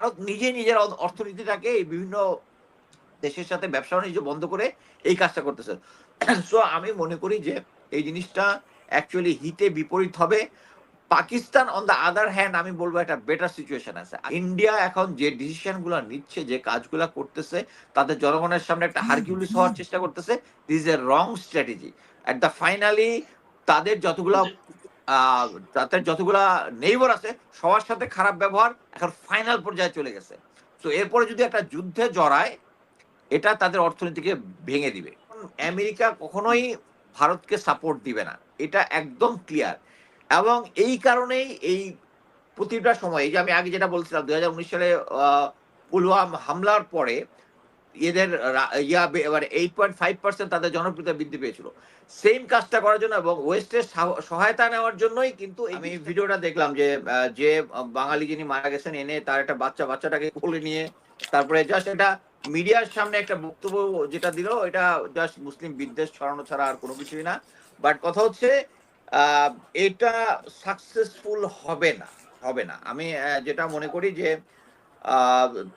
ভারত নিজে নিজের অর্থনীতিটাকে এই বিভিন্ন দেশের সাথে ব্যবসা বাণিজ্য বন্ধ করে এই কাজটা করতেছে। সো আমি মনে করি যে এই জিনিসটা অ্যাকচুয়ালি হিতে বিপরীত হবে। Pakistan on the other hand আমি বলব একটা বেটার সিচুয়েশন আছে। ইন্ডিয়া এখন যে ডিসিশনগুলা নিচ্ছে যে কাজগুলা করতেছে তাদের জনগণের সামনে একটা হারকিউলিস হওয়ার চেষ্টা করতেছে। This a wrong strategy at the finally তাদের যতগুলা আহ, তাদের যতগুলা নেইবার আছে, সবার সাথে খারাপ ব্যবহার এখন ফাইনাল পর্যায়ে চলে গেছে। তো এরপরে যদি একটা যুদ্ধে জড়ায়, এটা তাদের অর্থনীতিকে ভেঙে দিবে। আমেরিকা কখনোই ভারতকে সাপোর্ট দিবে না। এটা একদম ক্লিয়ার এবং এই কারণেই এই প্রতিটা সময় যে আমি আগে যেটা বলছিলাম, দুই হাজার উনিশ সালে পুলওয়াম হামলার পরে এদের ইয়া এবার এইট পয়েন্ট ফাইভ পার্সেন্ট তাদের জনপ্রিয়তা বৃদ্ধি পেয়েছিল। সেম কাজটা করার জন্য এবং ওয়েস্টের সহায়তা নেওয়ার জন্যই কিন্তু আমি ভিডিওটা দেখলাম যে যে বাঙালি যিনি মারা গেছেন এনে তার একটা বাচ্চা বাচ্চাটাকে কোলে নিয়ে তারপরে জাস্ট এটা মিডিয়ার সামনে একটা বক্তব্য যেটা দিল এটা জাস্ট মুসলিম বিদ্বেষ ছড়ানো ছাড়া আর কোনো কিছুই না। বাট কথা হচ্ছে আহ, এটা সাকসেসফুল হবে না হবে না। আমি যেটা মনে করি যে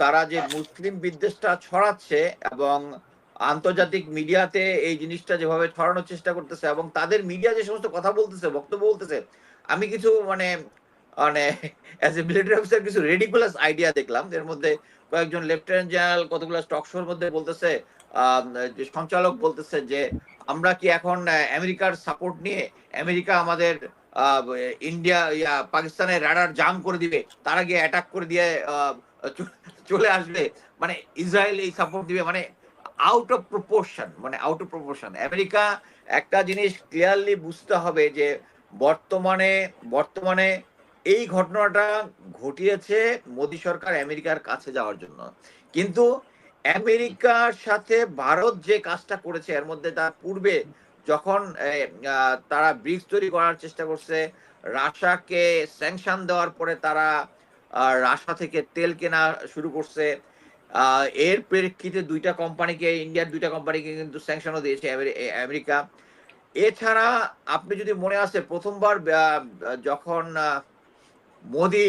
তারা যে মুসলিম বিদ্বেষটা ছড়াচ্ছে এবং আন্তর্জাতিক মিডিয়াতে এই জিনিসটা যেভাবে ছড়ানোর চেষ্টা করতেছে এবং তাদের মিডিয়া যে সমস্ত কথা বলতেছে, বক্তব্য বলতেছে, আমি কিছু মানে মানে অ্যাজ এ মিলিটারি অফিসার কিছু রেডিকুলাস আইডিয়া দেখলাম। এর মধ্যে কয়েকজন লেফটেন্যান্ট জেনারেল কতগুলো স্টক শোর মধ্যে বলতেছে যে সঞ্চালক বলতেছে যে, আমরা কি এখন আমেরিকার সাপোর্ট নিয়ে, আমেরিকা আমাদের ইন্ডিয়া, ইয়া, পাকিস্তানের রাডার জাম করে দিবে, তারা গিয়ে অ্যাটাক করে দিয়ে চলে আসবে। মানে ইসরায়েল এই সাপোর্ট দিবে মানে আউট অফ প্রপোর্শন মানে আউট অফ প্রপোর্শন আমেরিকা একটা জিনিস ক্লিয়ারলি বুঝতে হবে যে, বর্তমানে বর্তমানে এই ঘটনাটা ঘটিয়েছে মোদী সরকার আমেরিকার কাছে যাওয়ার জন্য। কিন্তু আমেরিকার সাথে ভারত যে কাজটা করেছে, এর মধ্যে তার পূর্বে যখন তারা ব্রিক্স তৈরি করার চেষ্টা করছে রাশাকে স্যাংশন দেওয়ার পরে তারা রাশা থেকে তেল কেনা শুরু করছে এর প্রেক্ষিতে দুইটা কোম্পানিকে, ইন্ডিয়ার দুইটা কোম্পানিকে কিন্তু স্যাংশনও দিয়েছে আমেরিকা। এছাড়া আপনি যদি মনে আছে, প্রথমবার যখন মোদি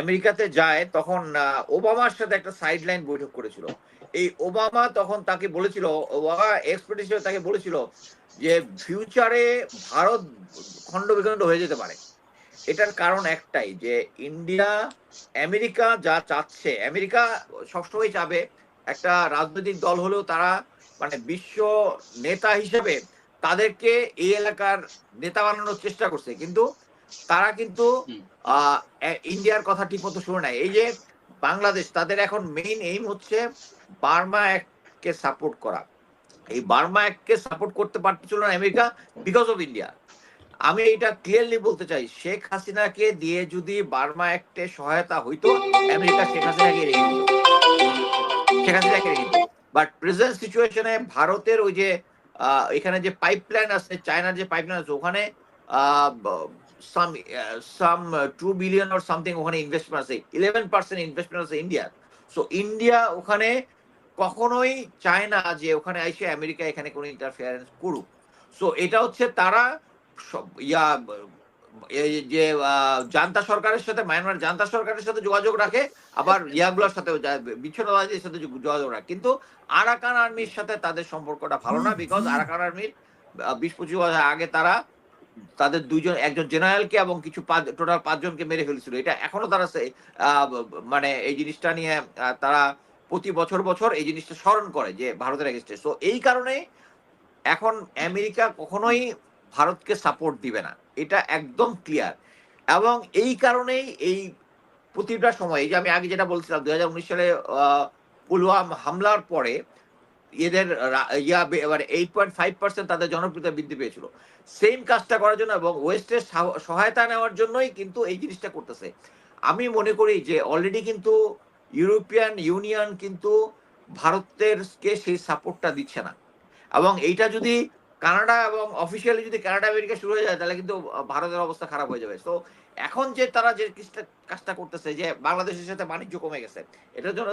আমেরিকাতে যায়, তখন ওবামার সাথে একটা সাইডলাইন বৈঠক করেছিল। এই ওবামা তখন তাকে বলেছিল ওবামা এক্সপার্ট হিসেবে তাকে বলেছিল যে ফিউচারে ভারত খণ্ড বিখণ্ড হয়ে যেতে পারে। এটার কারণ একটাই যে ইন্ডিয়া আমেরিকা যা চাচ্ছে আমেরিকা সবসময় চাবে একটা রাজনৈতিক দল হলেও তারা মানে বিশ্ব নেতা হিসেবে তাদেরকে এই এলাকার নেতা বানানোর চেষ্টা করছে। কিন্তু তারা কিন্তু আহ, ইন্ডিয়ার কথা ঠিক মতো শুনে নাই। এই যে বাংলাদেশ, তাদের এখন মেইন এইম হচ্ছে বার্মা কে সাপোর্ট করা। এই বার্মা কে সাপোর্ট করতে পারতেছিল না আমেরিকা বিকজ অফ ইন্ডিয়া আমি এটা ক্লিয়ারলি বলতে চাই, শেখ হাসিনাকে দিয়ে যদি বার্মা অ্যাক্টে সহায়তা হইতো, আমেরিকা শেখ হাসিনাকে রেখে দিত। শেখ হাসিনাকে রেখে দিত। বাট প্রেজেন্ট সিচুয়েশনে ভারতের ওই যে এখানে যে পাইপলাইন আছে চায়নার যে পাইপলাইন আছে, ওখানে some some two billion or something ওখানে ইনভেস্টমেন্ট আছে। ইলেভেন পার্সেন্ট ইনভেস্টমেন্ট আছে ইন্ডিয়ার সো ইন্ডিয়া ওখানে কখনোই চায় না যে ওখানে এসে আমেরিকা এখানে কোনো ইন্টারফিয়ারেন্স করুক। সো এটা হচ্ছে তারা সব- ইয়া যে জান্তা সরকারের সাথে মায়ানমার জান্তা সরকারের সাথে যোগাযোগ রাখে আবার ইয়াগুলোর সাথে বিচ্ছিন্নতাবাদীদের সাথে যোগাযোগ রাখে। কিন্তু আরাকান আর্মির সাথে তাদের সম্পর্কটা ভালো না বিকজ আরাকান আর্মির বিশ পঁচিশ বছর আগে তারা তাদের দুইজন, একজন জেনারেলকে এবং কিছু পাঁচ, টোটাল পাঁচজনকে মেরে ফেলেছিল। এটা এখনও তারা মানে এই জিনিসটা নিয়ে তারা প্রতি বছর বছর এই জিনিসটা স্মরণ করে যে ভারতের এগেস্টে সো এই কারণে এখন আমেরিকা কখনোই ভারতকে সাপোর্ট দিবে না। এটা একদম ক্লিয়ার এবং এই কারণেই এই প্রতিটা সময় যে আমি আগে যেটা বলছিলাম, দুই হাজার উনিশ সালে পুলওয়াম হামলার পরে এদের ইয়া এবার এইট পয়েন্ট ফাইভ পার্সেন্ট তাদের জনপ্রিয়তা বৃদ্ধি পেয়েছিল। সেম কাজটা করার জন্য এবং ওয়েস্টের সাহ- সহায়তা নেওয়ার জন্যই কিন্তু এই জিনিসটা করতেছে। আমি মনে করি যে অলরেডি কিন্তু ইউরোপিয়ান ইউনিয়ন কিন্তু ভারতের কে সেই সাপোর্টটা দিচ্ছে না। এবং এইটা যদি কানাডা এবং অফিসিয়ালি যদি কানাডা আমেরিকা শুরু হয়ে যায়, তাহলে কিন্তু ভারতের অবস্থা খারাপ হয়ে যাবে। তো এখন যে তারা যে কাজটা করতেছে যে বাংলাদেশের সাথে বাণিজ্য কমে গেছে, এটার জন্য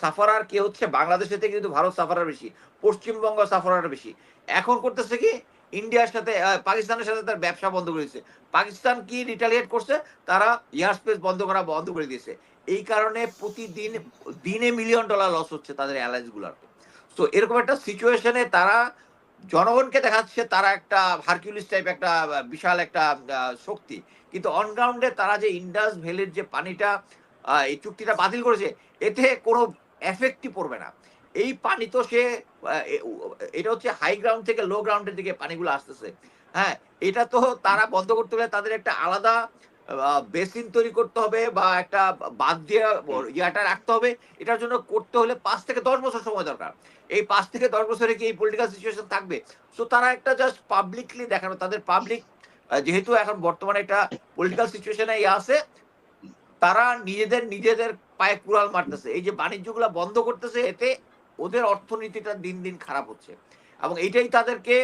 সাফারার কে হচ্ছে? বাংলাদেশের থেকে কিন্তু ভারত সাফারার বেশি, পশ্চিমবঙ্গ সাফারার বেশি। এখন করতেছে কি? ইন্ডিয়ার সাথে পাকিস্তানের সাথে তার ব্যবসা বন্ধ করে দিয়েছে। পাকিস্তান কি রিটালিয়েট করছে? তারা এয়ার স্পেস বন্ধ করা বন্ধ করে দিয়েছে। এই কারণে প্রতিদিন দিনে মিলিয়ন ডলার লস হচ্ছে তাদের এয়ারলাইন্সগুলার। তো এরকম একটা সিচুয়েশনে তারা জনগণকে দেখাচ্ছে তারা একটা হারকিউলিস টাইপ একটা বিশাল একটা শক্তি। কিন্তু অনগ্রাউন্ডে তারা যে ইন্ডাস ভ্যালির যে পানিটা এই চুক্তিটা বাতিল করেছে, এতে কোনো এফেক্টই পড়বে না। এই পানি তো সে এটা হচ্ছে হাই গ্রাউন্ড থেকে লো গ্রাউন্ডের দিকে পানিগুলো আসতেছে। হ্যাঁ এটা তো তারা বন্ধ করতে হলে তাদের একটা আলাদা বেসিন তৈরি করতে হবে বা একটা বাদ দিয়ে ইয়াটা রাখতে হবে। এটার জন্য করতে হলে পাঁচ থেকে দশ বছর সময় দরকার। এই পাঁচ থেকে দশ বছরে কি এই পলিটিক্যাল সিচুয়েশন থাকবে? সো তারা একটা জাস্ট পাবলিকলি দেখানো তাদের পাবলিক যেহেতু এখন বর্তমানে একটা পলিটিক্যাল সিচুয়েশনে ইয়ে আছে তারা নিজেদের নিজেদের পায়ে কুড়াল মারতেছে। এই যে বাণিজ্যগুলো বন্ধ করতেছে এতে ওদের অর্থনীতিটা দিন দিন খারাপ হচ্ছে। এবং এইটাই তাদেরকে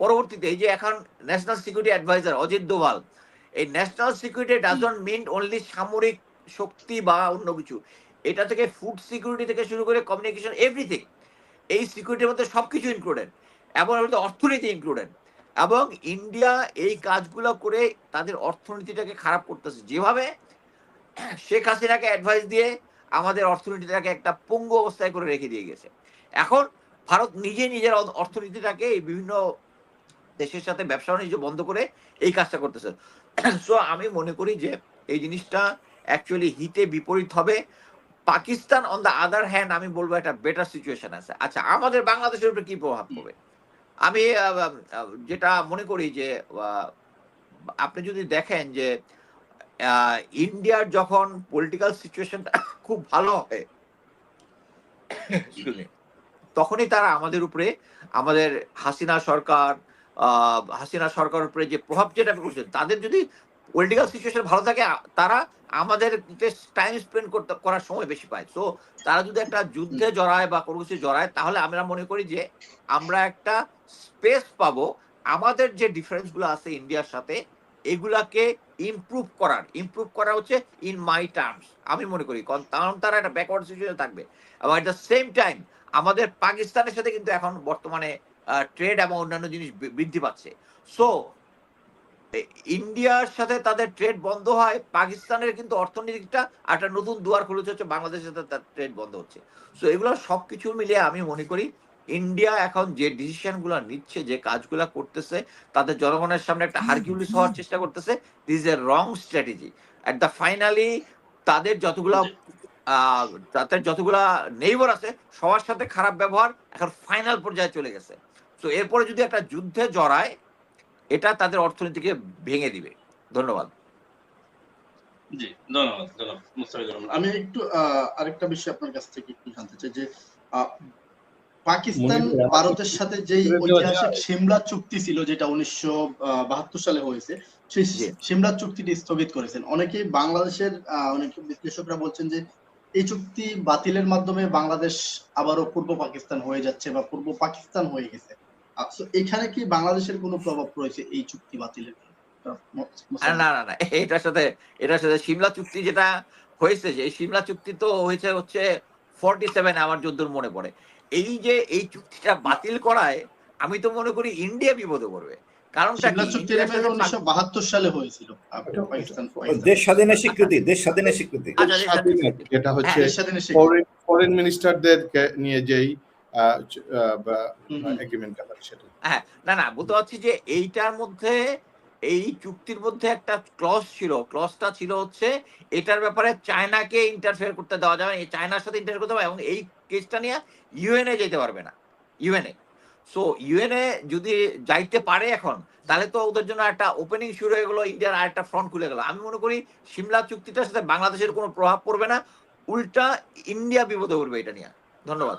পরবর্তীতে এই যে এখন national security adviser Ajit Doval এই national security doesn't mean only সামরিক শক্তি বা অন্য কিছু। এটা থেকে ফুড সিকিউরিটি থেকে শুরু করে কমিউনিকেশন এভরিথিং এই সিকিউরিটির মধ্যে সব কিছু ইনক্লুডেড এবং এর মধ্যে অর্থনীতি ইনক্লুডেড এবং ইন্ডিয়া এই কাজগুলো করে তাদের অর্থনীতিটাকে খারাপ করতেছে। যেভাবে শেখ হাসিনাকে অ্যাডভাইস দিয়ে আমাদের অর্থনীতিটাকে একটা পঙ্গু অবস্থায় করে রেখে দিয়ে গেছে। এখন ভারত নিজে নিজের অর্থনীতিটাকে বিভিন্ন দেশের সাথে ব্যবসা বাণিজ্য বন্ধ করে এই কাজটা করতেছে। সো আমি মনে করি যে এই জিনিসটা অ্যাকচুয়ালি হিতে বিপরীত হবে। Pakistan on the other hand আমি বলব একটা বেটার সিচুয়েশন আছে। আচ্ছা আমাদের বাংলাদেশের উপরে কি প্রভাব পড়বে? আমি যেটা মনে করি যে আপনি যদি দেখেন যে ইন্ডিয়ার যখন পলিটিক্যাল সিচুয়েশনটা খুব ভালো হয় তখনই তারা আমাদের উপরে আমাদের হাসিনা সরকার হাসিনা সরকারের উপরে যে প্রভাব যেটা করছে তাদের যদি পলিটিক্যাল সিচুয়েশন ভালো থাকে তারা আমাদের টাইম স্পেন্ড করতে করার সময় বেশি পায়। তো তারা যদি একটা যুদ্ধে জড়ায় বা কোনো কিছু জড়ায় তাহলে আমরা মনে করি যে আমরা একটা স্পেস পাবো। আমাদের যে ডিফারেন্সগুলো আছে ইন্ডিয়ার সাথে এগুলাকে ইমপ্রুভ করার। ইমপ্রুভ করা হচ্ছে ইন মাই টার্মস আমি মনে করি কারণ কারণ তারা একটা ব্যাকওয়ার্ড সিচুয়েশন থাকবে। এবং এট দ্য সেম টাইম আমাদের পাকিস্তানের সাথে কিন্তু এখন বর্তমানে ট্রেড এবং অন্যান্য জিনিস বৃদ্ধি পাচ্ছে। সো ইন্ডিয়ার সাথে তাদের ট্রেড বন্ধ হয় পাকিস্তানের কিন্তু অর্থনীতিটা একটা নতুন দুয়ার খুলেছে হচ্ছে বাংলাদেশের সাথে তার ট্রেড বন্ধ হচ্ছে। সো এগুলো সবকিছু মিলিয়ে আমি মনে করি ইন্ডিয়া এখন যে ডিসিশনগুলো নিচ্ছে যে কাজগুলো করতেছে তাদের জনগণের সামনে একটা হারকিউলিস হওয়ার চেষ্টা করতেছে this a wrong strategy at the finally তাদের যতগুলা আহ, তাদের যতগুলা নেইবার আছে সবার সাথে খারাপ ব্যবহার এখন ফাইনাল পর্যায়ে চলে গেছে। তো এরপরে যদি একটা যুদ্ধে জড়ায় এটা তাদের অর্থনীতিকে ভেঙে দিবে। ধন্যবাদ। জি ধন্যবাদ ধন্যবাদ আমি একটু আহ, আরেকটা বিষয় আপনার কাছ থেকে একটু জানতে চাই যে পাকিস্তান ভারতের সাথে দেওয়া ঐতিহাসিক সিমলা চুক্তি ছিল যেটা উনিশশো বাহাত্তর সালে হয়েছে সেই সিমলা চুক্তিটি স্থগিত করেছেন। অনেকেই বাংলাদেশের আহ, অনেক বিশ্লেষকরা বলছেন যে এই চুক্তি বাতিলের মাধ্যমে বাংলাদেশ আবারও পূর্ব পাকিস্তান হয়ে যাচ্ছে বা পূর্ব পাকিস্তান হয়ে গেছে। এখানে কি বাংলাদেশের কোনো প্রভাব রয়েছে এই চুক্তি বাতিলের না না না এটার সাথে এটার সাথে সিমলা চুক্তি যেটা হয়েছে যে সিমলা চুক্তি তো হয়েছে হচ্ছে ফর্টি সেভেন আমার যদ্দূর মনে পড়ে। এই যে এই চুক্তিটা বাতিল করায় আমি তো মনে করি ইন্ডিয়া বিপদে পড়বে। কারণটা সিমলা চুক্তি উনিশশো বাহাত্তর সালে হয়েছিল। দেশ স্বাধীনের স্বীকৃতি দেশ স্বাধীনের স্বীকৃতি আচ্ছা, স্বাধীনের স্বাধীনের যেটা হচ্ছে হ্যাঁ, স্বীকৃতি। ফরেন ফরেন মিনিস্টারদেরকে নিয়ে যেই। এগ্রিমেন্ট সেটা। হ্যাঁ না না বলতে পারছি যে এইটার মধ্যে এই চুক্তির মধ্যে একটা ক্লস ছিল। ক্লসটা ছিল হচ্ছে এটার ব্যাপারে চায়নাকে ইন্টারফেয়ার করতে দেওয়া যাবে না, এই চায়নার সাথে ইন্টারফেয়ার করতে হবে এবং এই কেসটা নিয়ে ইউএনএ যেতে পারবে না। ইউএনএ সো ইউএনএ যদি যাইতে পারে এখন তাহলে তো ওদের জন্য একটা ওপেনিং শুরু হয়ে গেলো ইন্ডিয়ার আর একটা ফ্রন্ট খুলে গেল। আমি মনে করি সিমলা চুক্তিটার সাথে বাংলাদেশের কোনো প্রভাব পড়বে না। উল্টা ইন্ডিয়া বিপদে পড়বে এটা নিয়ে। ধন্যবাদ।